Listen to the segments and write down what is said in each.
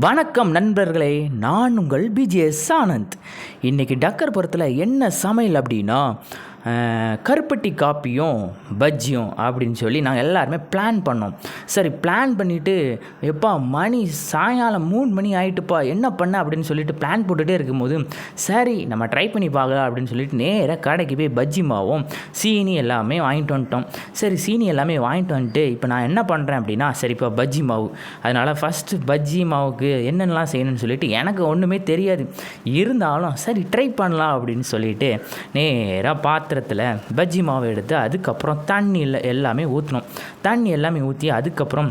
வணக்கம் நண்பர்களே நான் உங்கள் பிஜிஎஸ் ஆனந்த் இன்றைக்கி டக்கர்புரத்தில் என்ன சமையல் அப்படின்னா கருப்பட்டி காப்பியும் பஜ்ஜியும் அப்படின்னு சொல்லி நாங்கள் எல்லாருமே பிளான் பண்ணோம். சரி பிளான் பண்ணிவிட்டு எப்பா மணி சாயங்காலம் மூணு மணி ஆயிட்டுப்பா என்ன பண்ண அப்படின்னு சொல்லிட்டு பிளான் போட்டுகிட்டே இருக்கும்போது சரி நம்ம ட்ரை பண்ணி பார்க்கலாம் அப்படின்னு சொல்லிட்டு நேராக கடைக்கு போய் பஜ்ஜி மாவும் சீனி எல்லாமே வாங்கிட்டு வந்துட்டோம். சரி சீனி எல்லாமே வாங்கிட்டு வந்துட்டு இப்போ நான் என்ன பண்ணுறேன் அப்படின்னா சரிப்பா பஜ்ஜி மாவு. அதனால் ஃபஸ்ட்டு பஜ்ஜி மாவுக்கு என்னென்னலாம் செய்யணும்னு சொல்லிட்டு எனக்கு ஒன்றுமே தெரியாது. இருந்தாலும் சரி ட்ரை பண்ணலாம் அப்படின்னு சொல்லிட்டு நேராக பார்த்து பாத்திரத்தில் பஜ்ஜி மாவு எடுத்து அதுக்கப்புறம் தண்ணி எல்லாமே ஊற்றணும் தண்ணி எல்லாமே ஊற்றி அதுக்கப்புறம்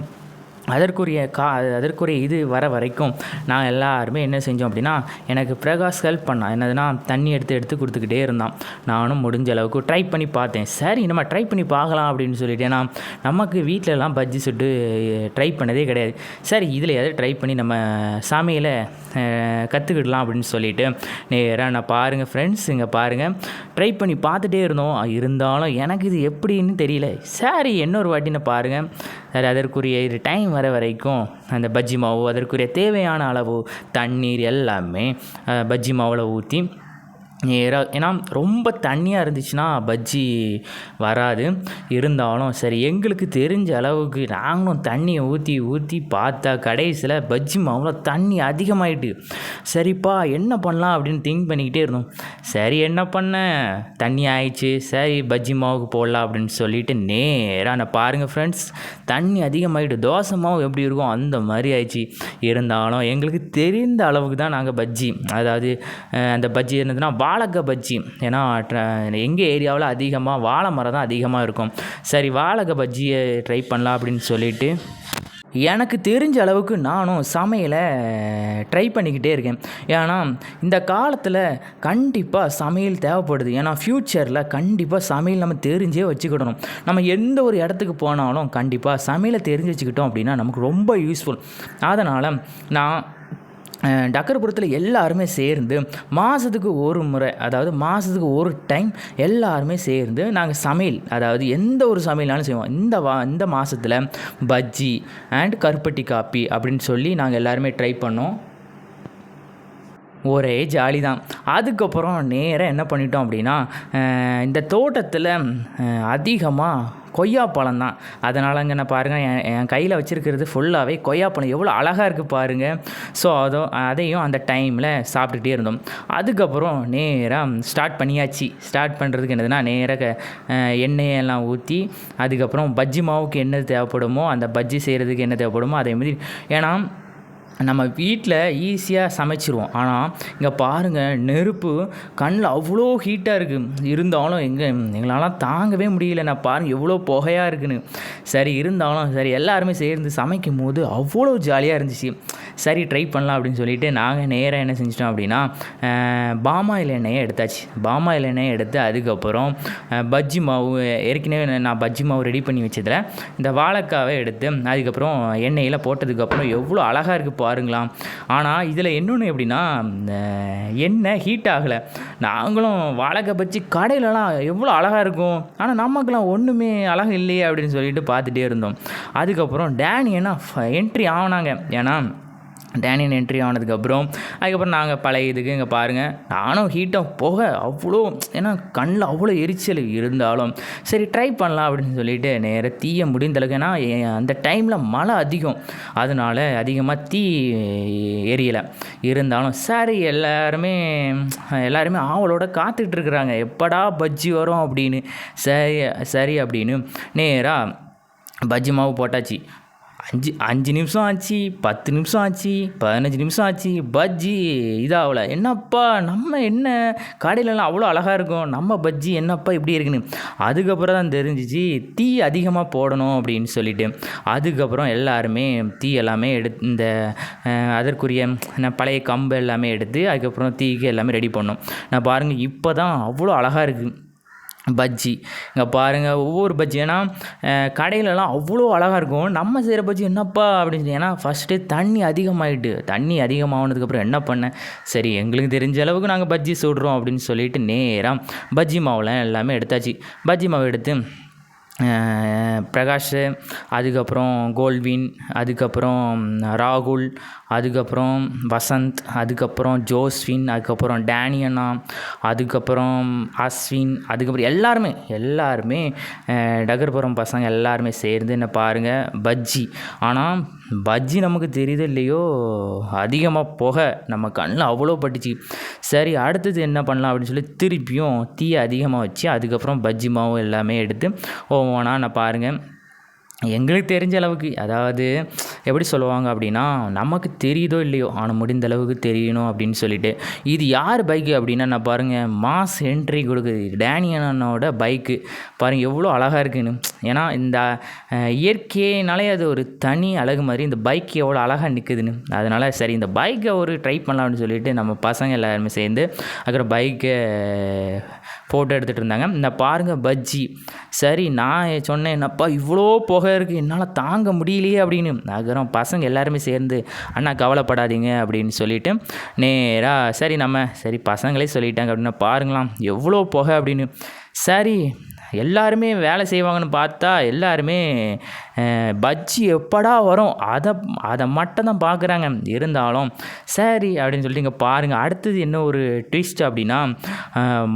அதற்குரிய கா அதற்குரிய இது வர வரைக்கும் நான் எல்லாருமே என்ன செஞ்சோம் அப்படின்னா எனக்கு பிரகாஷ் ஹெல்ப் பண்ணான் என்னதுன்னா தண்ணி எடுத்து எடுத்து கொடுத்துக்கிட்டே இருந்தான். நானும் முடிஞ்ச அளவுக்கு ட்ரை பண்ணி பார்த்தேன். சரி நம்ம ட்ரை பண்ணி பார்க்கலாம் அப்படின்னு சொல்லிட்டு ஏன்னா நமக்கு வீட்டிலலாம் பஜ்ஜி சுட்டு ட்ரை பண்ணதே கிடையாது. சரி இதில் எதாவது ட்ரை பண்ணி நம்ம சமையலை கற்றுக்கிடலாம் அப்படின்னு சொல்லிட்டு நேராக நான் பாருங்கள் ஃப்ரெண்ட்ஸ் இங்கே பாருங்கள் ட்ரை பண்ணி பார்த்துட்டே இருந்தோம். இருந்தாலும் எனக்கு இது எப்படின்னு தெரியல. சரி இன்னொரு வாட்டி நான் பாருங்கள் சரி அதற்குரிய இது டைம் வர வரைக்கும் அந்த பஜ்ஜி மாவு அதற்குரிய தேவையான அளவு தண்ணீர் எல்லாமே பஜ்ஜி மாவில் ஊற்றி நேராக ஏன்னா ரொம்ப தண்ணியாக இருந்துச்சுன்னா பஜ்ஜி வராது. இருந்தாலும் சரி எங்களுக்கு தெரிஞ்ச அளவுக்கு நாங்களும் தண்ணியை ஊற்றி ஊற்றி பார்த்தா கடைசியில் பஜ்ஜி மாவில் தண்ணி அதிகமாயிட்டு சரிப்பா என்ன பண்ணலாம் அப்படின்னு திங்க் பண்ணிக்கிட்டே இருந்தோம். சரி என்ன பண்ண? தண்ணி ஆயிடுச்சு. சரி பஜ்ஜி மாவுக்கு போடலாம் அப்படின்னு சொல்லிட்டு நேராக நான் பாருங்கள் ஃப்ரெண்ட்ஸ் தண்ணி அதிகமாகிட்டு தோசை மாவு எப்படி இருக்கும் அந்த மாதிரி ஆயிடுச்சு. இருந்தாலும் எங்களுக்கு தெரிந்த அளவுக்கு தான் நாங்கள் பஜ்ஜி அதாவது அந்த பஜ்ஜி என்னதுன்னா வாழைக்காய் பஜ்ஜி ஏன்னா எங்கள் ஏரியாவில் அதிகமாக வாழை மரம் தான் அதிகமாக இருக்கும். சரி வாழைக்காய் பஜ்ஜியை ட்ரை பண்ணலாம் அப்படின்னு சொல்லிட்டு எனக்கு தெரிஞ்ச அளவுக்கு நானும் சமையலை ட்ரை பண்ணிக்கிட்டே இருக்கேன். ஏன்னா இந்த காலத்தில் கண்டிப்பாக சமையல் தேவைப்படுது. ஏன்னா ஃப்யூச்சரில் கண்டிப்பாக சமையல் நம்ம தெரிஞ்சே வச்சுக்கிடணும். நம்ம எந்த ஒரு இடத்துக்கு போனாலும் கண்டிப்பாக சமையலை தெரிஞ்சு வச்சுக்கிட்டோம் அப்படின்னா நமக்கு ரொம்ப யூஸ்ஃபுல் அதனால் நான் டக்கர்புரத்தில் எல்லாருமே சேர்ந்து மாதத்துக்கு ஒரு முறை அதாவது மாதத்துக்கு ஒரு டைம் எல்லாருமே சேர்ந்து நாங்கள் சமையல் அதாவது எந்த ஒரு சமையல்னாலும் செய்வோம். இந்த வா இந்த மாதத்தில் பஜ்ஜி அண்ட் கருப்பட்டி காப்பி அப்படின்னு சொல்லி நாங்கள் எல்லாருமே ட்ரை பண்ணோம். ஒரே ஜாலி தான் அதுக்கப்புறம் நேராக என்ன பண்ணிட்டோம் அப்படின்னா இந்த தோட்டத்தில் அதிகமாக கொய்யாப்பழம் தான். அதனால் அங்கே நான் பாருங்கள் என் என் கையில் வச்சுருக்கிறது ஃபுல்லாகவே கொய்யாப்பழம். எவ்வளோ அழகாக இருக்குது பாருங்கள் ஸோ அதோ அதையும் அந்த டைமில் சாப்பிட்டுக்கிட்டே இருந்தோம். அதுக்கப்புறம் நேராக ஸ்டார்ட் பண்ணியாச்சு. ஸ்டார்ட் பண்ணுறதுக்கு என்னதுன்னா நேராக எண்ணெயெல்லாம் ஊற்றி அதுக்கப்புறம் பஜ்ஜி மாவுக்கு என்ன தேவைப்படுமோ அந்த பஜ்ஜி செய்கிறதுக்கு என்ன தேவைப்படுமோ அதே மாதிரி. ஏன்னா நம்ம வீட்டில் ஈஸியாக சமைச்சிருவோம். ஆனால் இங்கே பாருங்கள் நெருப்பு கண்ணில் அவ்வளோ ஹீட்டாக இருக்குது இருந்தாலும் எங்கே எங்களாலாம் தாங்கவே முடியல. நான் பாருங்கள் எவ்வளோ புகையாக இருக்குன்னு. சரி இருந்தாலும் சரி எல்லாருமே சேர்ந்து சமைக்கும் போது அவ்வளோ ஜாலியாக இருந்துச்சு. சரி ட்ரை பண்ணலாம் அப்படின்னு சொல்லிட்டு நாங்கள் நேராக என்ன செஞ்சிட்டோம் அப்படின்னா பாமாயில் எண்ணெயை எடுத்தாச்சு. பாமாயில் எண்ணெயை எடுத்து அதுக்கப்புறம் பஜ்ஜி மாவு ஏற்கனவே நான் பஜ்ஜி மாவு ரெடி பண்ணி வச்சதில் இந்த வாழைக்காவை எடுத்து அதுக்கப்புறம் எண்ணெயில் போட்டதுக்கப்புறம் எவ்வளோ அழகாக இருக்குது பாருங்களாம். ஆனால் இதில் இன்னொன்று எப்படின்னா இந்த எண்ணெய் ஹீட் ஆகலை. நாங்களும் வாழைக்காய் பஜ்ஜி கடையிலலாம் எவ்வளோ அழகாக இருக்கும். ஆனால் நமக்குலாம் ஒன்றுமே அழகு இல்லையே அப்படின்னு சொல்லிட்டு பார்த்துட்டே இருந்தோம். அதுக்கப்புறம் டேனி என்ன என்ட்ரி ஆனாங்க. ஏன்னா டேனியன் என்ட்ரி ஆனதுக்கப்புறம் அதுக்கப்புறம் நாங்கள் பழைய இதுக்கு இங்கே பாருங்கள் நானும் ஹீட்டாக போக அவ்வளோ ஏன்னா கண்ணில் அவ்வளோ எரிச்சல் இருந்தாலும் சரி ட்ரை பண்ணலாம் அப்படின்னு சொல்லிட்டு நேராக தீய முடிந்தளவுக்கு ஏன்னா அந்த டைமில் மழை அதிகம். அதனால அதிகமாக தீ எரியலை. இருந்தாலும் சரி எல்லாருமே எல்லாருமே ஆவலோட காத்துக்கிட்டு இருக்கிறாங்க. எப்படா பஜ்ஜி வரும் அப்படின்னு. சரி சரி அப்படின்னு நேராக பஜ்ஜி மாவு போட்டாச்சு. அஞ்சு அஞ்சு நிமிஷம் ஆச்சு பத்து நிமிஷம் ஆச்சு பதினஞ்சு நிமிஷம் ஆச்சு பஜ்ஜி இதாகல. என்னப்பா நம்ம என்ன? கடையிலலாம் அவ்வளோ அழகாக இருக்கும். நம்ம பஜ்ஜி என்னப்பா இப்படி இருக்குன்னு. அதுக்கப்புறம் தான் தெரிஞ்சிச்சு தீ அதிகமாக போடணும் அப்படின்னு சொல்லிட்டு. அதுக்கப்புறம் எல்லாருமே தீ எல்லாமே எடுத்து இந்த அதற்குரிய நான் பழைய கம்பு எல்லாமே எடுத்து அதுக்கப்புறம் தீக்கு எல்லாமே ரெடி பண்ணோம். நான் பாருங்கள் இப்போ தான் அவ்வளோ அழகாக இருக்குது பஜ்ஜி. இங்கே பாருங்கள் ஒவ்வொரு பஜ்ஜி. ஏன்னா கடையிலலாம் அவ்வளோ அழகாக இருக்கும். நம்ம செய்கிற பஜ்ஜி என்னப்பா அப்படின்னு சொல்லி ஏன்னா ஃபஸ்ட்டு தண்ணி அதிகமாகிட்டு தண்ணி அதிகமாகனதுக்கப்புறம் என்ன பண்ணேன் சரி எங்களுக்கு தெரிஞ்ச அளவுக்கு நாங்கள் பஜ்ஜி சுடுறோம் அப்படின்னு சொல்லிட்டு நேராக பஜ்ஜி மாவுலாம் எல்லாமே எடுத்தாச்சு. பஜ்ஜி மாவு எடுத்து பிரகாஷ் அதுக்கப்புறம் கோல்வின் அதுக்கப்புறம் ராகுல் அதுக்கப்புறம் வசந்த் அதுக்கப்புறம் ஜோஸ்வின் அதுக்கப்புறம் டேனியனா அதுக்கப்புறம் அஸ்வின் அதுக்கப்புறம் எல்லாருமே எல்லாருமே டகர்புரம் பசங்க எல்லாருமே சேர்ந்து என்ன பாருங்கள் பஜ்ஜி. ஆனால் பஜ்ஜி நமக்கு தெரியுது இல்லையோ அதிகமாக புகை நம்ம கண்ணில் அவ்வளோ பட்டுச்சு. சரி அடுத்தது என்ன பண்ணலாம் அப்படின்னு சொல்லி திருப்பியும் தீயை அதிகமாக வச்சு அதுக்கப்புறம் பஜ்ஜி மாவு எல்லாமே எடுத்து ஒவ்வொன்றா நான் பாருங்கள் எங்களுக்கு தெரிஞ்ச அளவுக்கு அதாவது எப்படி சொல்லுவாங்க அப்படின்னா நமக்கு தெரியுதோ இல்லையோ ஆனால் முடிந்த அளவுக்கு தெரியணும் அப்படின்னு சொல்லிட்டு. இது யார் பைக்கு அப்படின்னா நான் பாருங்கள் மாஸ் என்ட்ரி கொடுக்குது. டேனியனோட பைக்கு பாருங்கள் எவ்வளோ அழகாக இருக்குன்னு. ஏன்னா இந்த இயற்கையினாலே அது ஒரு தனி அழகு மாதிரி இந்த பைக் எவ்வளோ அழகாக நிற்குதுன்னு அதனால் சரி இந்த பைக்கை ஒரு ட்ரை பண்ணலாம்னு சொல்லிட்டு நம்ம பசங்க எல்லாருமே சேர்ந்து அப்புறம் பைக்கை ஃபோட்டோ எடுத்துகிட்டு இருந்தாங்க இந்த பாருங்கள் பஜ்ஜி. சரி நான் சொன்னேன் என்னப்பா இவ்வளோ புகை இருக்குது என்னால் தாங்க முடியலையே அப்படின்னு. நகரம் பசங்க எல்லாருமே சேர்ந்து அண்ணா கவலைப்படாதீங்க அப்படின்னு சொல்லிட்டு நேராக சரி நம்ம சரி பசங்களே சொல்லிட்டாங்க அப்படின்னா பாருங்களாம் எவ்வளோ புகை அப்படின்னு. சரி எல்லாருமே வேலை செய்வாங்கன்னு பார்த்தா எல்லாருமே பஜ்ஜி எப்படா வரும்? அதை அதை மட்டும் தான் பார்க்குறாங்க இருந்தாலும் சரி அப்படின்னு சொல்லிட்டு இங்கே பாருங்கள் அடுத்தது என்ன ஒரு ட்விஸ்ட் அப்படின்னா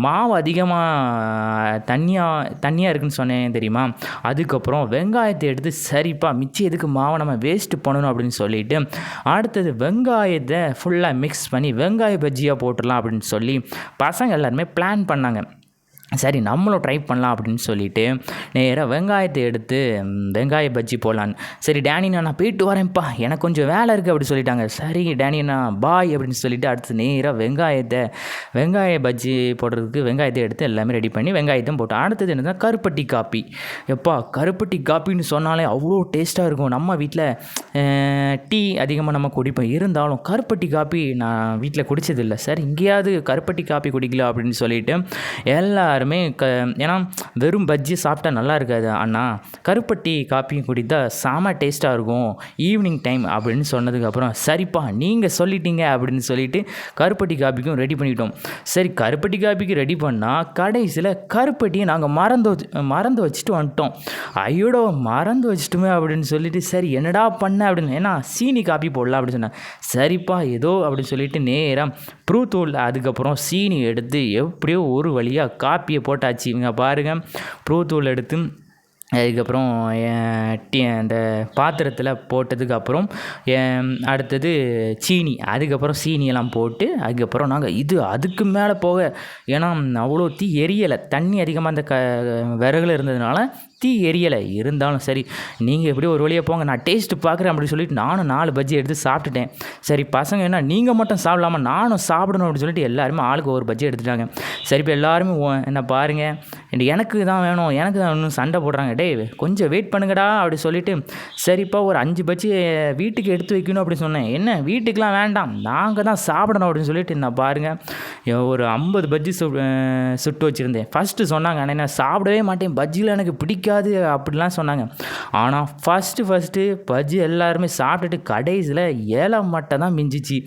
மாவு அதிகமாக தண்ணியாக தண்ணியாக இருக்குன்னு சொன்னேன் தெரியுமா? அதுக்கப்புறம் வெங்காயத்தை எடுத்து சரிப்பா மிச்சம் எதுக்கு மாவை நம்ம வேஸ்ட்டு பண்ணணும் அப்படின்னு சொல்லிட்டு அடுத்தது வெங்காயத்தை ஃபுல்லாக மிக்ஸ் பண்ணி வெங்காய பஜ்ஜியாக போட்டுடலாம் அப்படின்னு சொல்லி பசங்க எல்லாருமே பிளான் பண்ணாங்க. சரி நம்மளும் ட்ரை பண்ணலாம் அப்படின்னு சொல்லிட்டு நேராக வெங்காயத்தை எடுத்து வெங்காய பஜ்ஜி போடலான்னு. சரி டேனிண்ணா நான் போயிட்டு வரேன்ப்பா. எனக்கு கொஞ்சம் வேலை இருக்குது அப்படி சொல்லிட்டாங்க. சரி டேனிண்ணா பாய் அப்படின்னு சொல்லிட்டு அடுத்து நேராக வெங்காயத்தை வெங்காய பஜ்ஜி போடுறதுக்கு வெங்காயத்தை எடுத்து எல்லாமே ரெடி பண்ணி வெங்காயத்தையும் போட்டோம் அடுத்தது என்னன்னா கருப்பட்டி காப்பி. எப்பா கருப்பட்டி காப்பின்னு சொன்னாலே அவ்வளோ டேஸ்ட்டாக இருக்கும். நம்ம வீட்டில் டீ அதிகமாக நம்ம குடிப்போம். இருந்தாலும் கருப்பட்டி காப்பி நான் வீட்டில் குடித்ததில்லை சார் இங்கேயாவது கருப்பட்டி காப்பி குடிக்கலாம் அப்படின்னு சொல்லிட்டு எல்லாருமே க ஏன்னா வெறும் பஜ்ஜி சாப்பிட்டா நல்லா இருக்காது அண்ணா. கருப்பட்டி காப்பியும் குடித்தா செம டேஸ்ட்டாக இருக்கும். ஈவினிங் டைம் அப்படின்னு சொன்னதுக்கப்புறம் சரிப்பா நீங்கள் சொல்லிட்டீங்க அப்படின்னு சொல்லிட்டு கருப்பட்டி காப்பிக்கும் ரெடி பண்ணிட்டோம் சரி கருப்பட்டி காப்பிக்கு ரெடி பண்ணால் கடைசியில் கருப்பட்டியை நாங்கள் மறந்து வச்சு மறந்து வச்சுட்டு வந்துட்டோம். ஐயோடோ மறந்து வச்சுட்டுமே அப்படின்னு சொல்லிட்டு சரி என்னடா பண்ண அப்படின்னு ஏன்னா சீனி காப்பி போடலாம் அப்படின்னு சொன்னேன் சரிப்பா ஏதோ அப்படின்னு சொல்லிட்டு நேராக ப்ரூ தூள் அதுக்கப்புறம் சீனி எடுத்து எப்படியோ ஒரு வழியாக காப்பி காப்பியை போட்டாச்சு. இவங்க பாருங்கள் ப்ரூ தூள் எடுத்து அதுக்கப்புறம் டீ அந்த பாத்திரத்தில் போட்டதுக்கப்புறம் அடுத்தது சீனி அதுக்கப்புறம் சீனியெல்லாம் போட்டு அதுக்கப்புறம் நாங்கள் இது அதுக்கு மேலே போக ஏன்னா அவ்வளோ தீ எரியலை. தண்ணி அதிகமாக அந்த க விறகுல இருந்ததுனால தீ எரியலை. இருந்தாலும் சரி நீங்கள் எப்படியோ ஒரு வழியாக போங்க நான் டேஸ்ட்டு பார்க்குறேன் அப்படின்னு சொல்லிட்டு நானும் நாலு பஜ்ஜி எடுத்து சாப்பிட்டுட்டேன். சரி பசங்க என்ன நீங்கள் மட்டும் சாப்பிடலாமா? நானும் சாப்பிடணும் அப்படின்னு சொல்லிட்டு எல்லாருமே ஆளுக்கு ஒரு பஜ்ஜி எடுத்துட்டாங்க. சரி இப்போ எல்லாருமே என்ன பாருங்கள் எனக்கு தான் வேணும் எனக்கு தான் இன்னும் சண்டை போடுறாங்க. டேய் கொஞ்சம் வெயிட் பண்ணுங்கடா அப்படி சொல்லிட்டு சரிப்பா ஒரு அஞ்சு பஜ்ஜி வீட்டுக்கு எடுத்து வைக்கணும் அப்படின்னு சொன்னேன். என்ன வீட்டுக்கெலாம் வேண்டாம் நாங்கள் தான் சாப்பிடணும் அப்படின்னு சொல்லிட்டு நான் பாருங்கள் ஒரு ஐம்பது பஜ்ஜி சு சுட்டு வச்சுருந்தேன். ஃபஸ்ட்டு சொன்னாங்க ஆனால் நான் சாப்பிடவே மாட்டேன். பஜ்ஜியில் எனக்கு பிடிக்காது அப்படிலாம் சொன்னாங்க. ஆனால் ஃபஸ்ட்டு ஃபஸ்ட்டு பஜ்ஜி எல்லாருமே சாப்பிட்டுட்டு கடைசியில் ஏழை மட்டும் தான் மிஞ்சிச்சு.